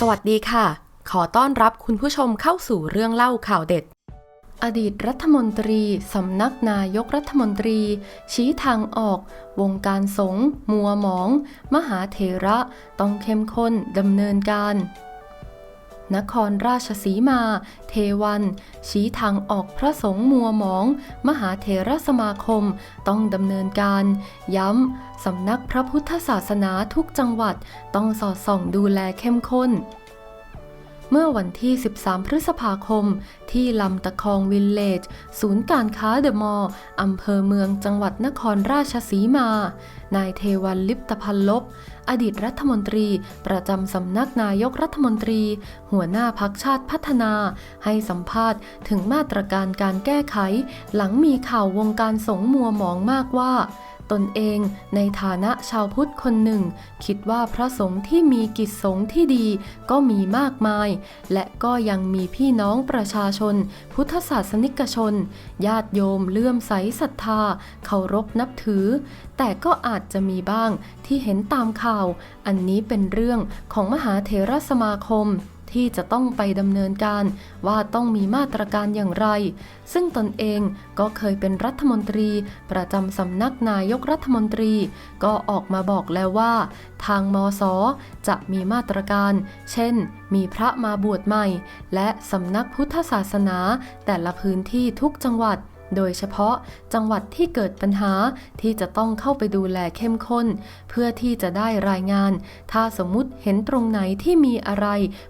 สวัสดีค่ะ ขอต้อนรับคุณผู้ชมเข้าสู่เรื่องเล่าข่าวเด็ด อดีตรัฐมนตรีสำนักนายกรัฐมนตรี ชี้ทางออก วงการสงฆ์มัวหมอง มหาเถระ ต้องเข้มข้นดำเนินการ นครราชสีมา เทวัน ชี้ทางออกพระสงฆ์มัวหมอง มหาเถรสมาคมต้องดำเนินการ ย้ำสำนักพระพุทธศาสนาทุกจังหวัดต้องสอดส่องดูแลเข้มข้น เมื่อวันที่ 13 พฤษภาคม ที่ลำตะคองวิลเลจ ศูนย์การค้าเดอะมอลล์อำเภอเมืองจังหวัดนครราชสีมา นายเทวันลิปตพันลบ อดีตรัฐมนตรี ประจำสำนักนายกรัฐมนตรี หัวหน้าพักชาติพัฒนา ให้สัมภาษณ์ถึงมาตรการการแก้ไข หลังมีข่าววงการสงมัวหมองมากว่า ตนเองในฐานะชาวพุทธคนหนึ่ง คิดว่าพระสงฆ์ที่มีกิจสงฆ์ที่ดีก็มีมากมาย และก็ยังมีพี่น้องประชาชน พุทธศาสนิกชน ญาติโยมเลื่อมใสศรัทธา เคารพนับถือ แต่ก็อาจจะมีบ้างที่เห็นตามข่าว อันนี้เป็นเรื่องของมหาเถรสมาคม ที่จะต้องไปดำเนินการว่าต้องมีมาตรการอย่างไร ซึ่งตนเองก็เคยเป็นรัฐมนตรี ประจำสำนักนายกรัฐมนตรี ก็ออกมาบอกแล้วว่า ทางมสจะมีมาตรการ เช่น มีพระมาบวชใหม่ และสำนักพุทธศาสนาแต่ละพื้นที่ทุกจังหวัด โดยเฉพาะจังหวัดที่เกิดปัญหาที่จะต้องเข้าไปดูแลเข้มข้น เพื่อที่จะได้รายงาน ถ้าสมมุติเห็นตรงไหนที่มีอะไร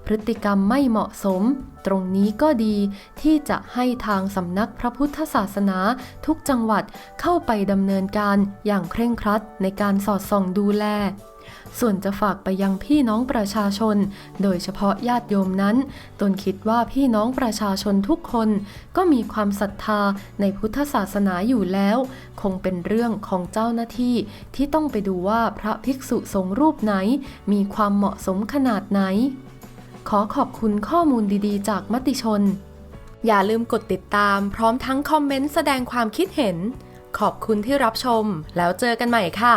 พฤติกรรมไม่เหมาะสม ตรงนี้ก็ดีที่จะให้ทางสำนักพระพุทธศาสนา ทุกจังหวัดเข้าไปดำเนินการอย่างเคร่งครัดในการสอดส่องดูแล ส่วนจะฝากไปยังพี่น้องประชาชน โดยเฉพาะญาติโยมนั้น ตนคิดว่าพี่น้องประชาชนทุกคน ก็มีความศรัทธาในพุทธศาสนาอยู่แล้ว คงเป็นเรื่องของเจ้าหน้าที่ ที่ต้องไปดูว่าพระภิกษุสงฆ์รูปไหน มีความเหมาะสมขนาดไหน ขอขอบคุณข้อมูลดีๆ จากมติชน อย่าลืมกดติดตาม พร้อมทั้งคอมเมนต์แสดงความคิดเห็น ขอบคุณที่รับชม แล้วเจอกันใหม่ค่ะ